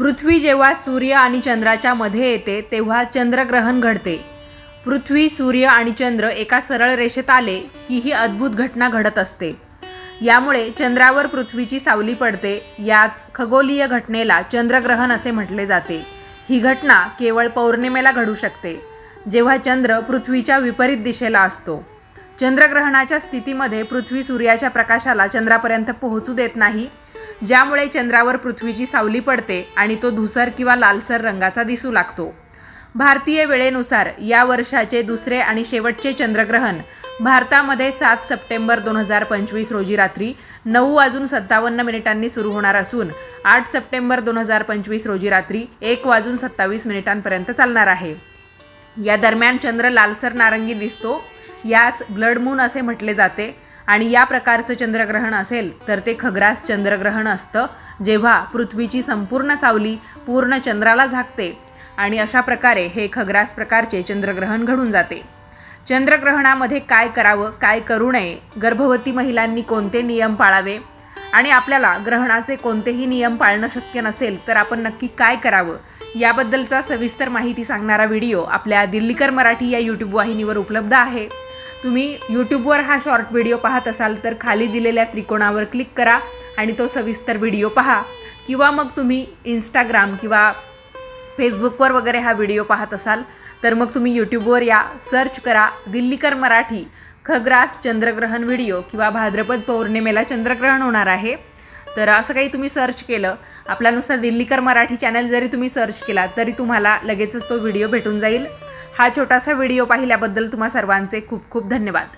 पृथ्वी जेव्हा सूर्य आणि चंद्राच्या मध्ये येते तेव्हा चंद्रग्रहण घडते. पृथ्वी सूर्य आणि चंद्र एका सरळ रेषेत आले की ही अद्भुत घटना घडत असते. यामुळे चंद्रावर पृथ्वीची सावली पडते. याच खगोलीय घटनेला चंद्रग्रहण असे म्हटले जाते. ही घटना केवळ पौर्णिमेला घडू शकते जेव्हा चंद्र पृथ्वीच्या विपरीत दिशेला असतो. चंद्रग्रहणाच्या स्थितीमध्ये पृथ्वी सूर्याच्या प्रकाशाला चंद्रापर्यंत पोहोचू देत नाही ज्यामुळे चंद्रावर पृथ्वीची सावली पडते आणि तो धुसर किंवा लालसर रंगाचा दिसू लागतो. भारतीय वेळेनुसार या वर्षाचे दुसरे आणि शेवटचे चंद्रग्रहण भारतामध्ये सात सप्टेंबर दोन हजार पंचवीस रोजी रात्री नऊ वाजून सत्तावन्न मिनिटांनी सुरू होणार असून आठ सप्टेंबर दोन हजार पंचवीस रोजी रात्री एक वाजून सत्तावीस मिनिटांपर्यंत चालणार आहे. या दरम्यान चंद्र लालसर नारंगी दिसतो यास ब्लड मून असे म्हटले जाते. आणि या प्रकारचं चंद्रग्रहण असेल तर ते खग्रास चंद्रग्रहण असतं जेव्हा पृथ्वीची संपूर्ण सावली पूर्ण चंद्राला झाकते. आणि अशा प्रकारे हे खग्रास प्रकारचे चंद्रग्रहण घडून जाते. चंद्रग्रहणामध्ये काय करावं काय करू नये गर्भवती महिलांनी कोणते नियम पाळावे? आणि आपल्याला ग्रहणाचे कोणतेही नियम पाळणं शक्य नसेल तर आपण नक्की काय करावं? याबद्दलचा सविस्तर माहिती सांगणारा व्हिडिओ आपल्या दिल्लीकर मराठी या यूट्यूब वाहिनीवर उपलब्ध आहे. तुम्ही यूट्यूबवर हा शॉर्ट व्हिडिओ पाहत असाल तर खाली दिलेल्या त्रिकोणावर क्लिक करा आणि तो सविस्तर व्हिडिओ पहा. किंवा मग तुम्ही इंस्टाग्राम किंवा फेसबुकवर वगैरे हा व्हिडिओ पाहत असाल तर मग तुम्ही यूट्यूबवर या सर्च करा दिल्लीकर मराठी खग्रास चंद्रग्रहण व्हिडिओ किंवा भाद्रपद पौर्णिमेला चंद्रग्रहण होणार आहे. तर असं काही तुम्ही सर्च केलं आपल्यानुसार दिल्लीकर मराठी चॅनल जरी तुम्ही सर्च केला तरी तुम्हाला लगेचच तो व्हिडिओ भेटून जाईल. हा छोटासा व्हिडिओ पाहिल्याबद्दल तुम्हा सर्वांचे खूप खूप धन्यवाद.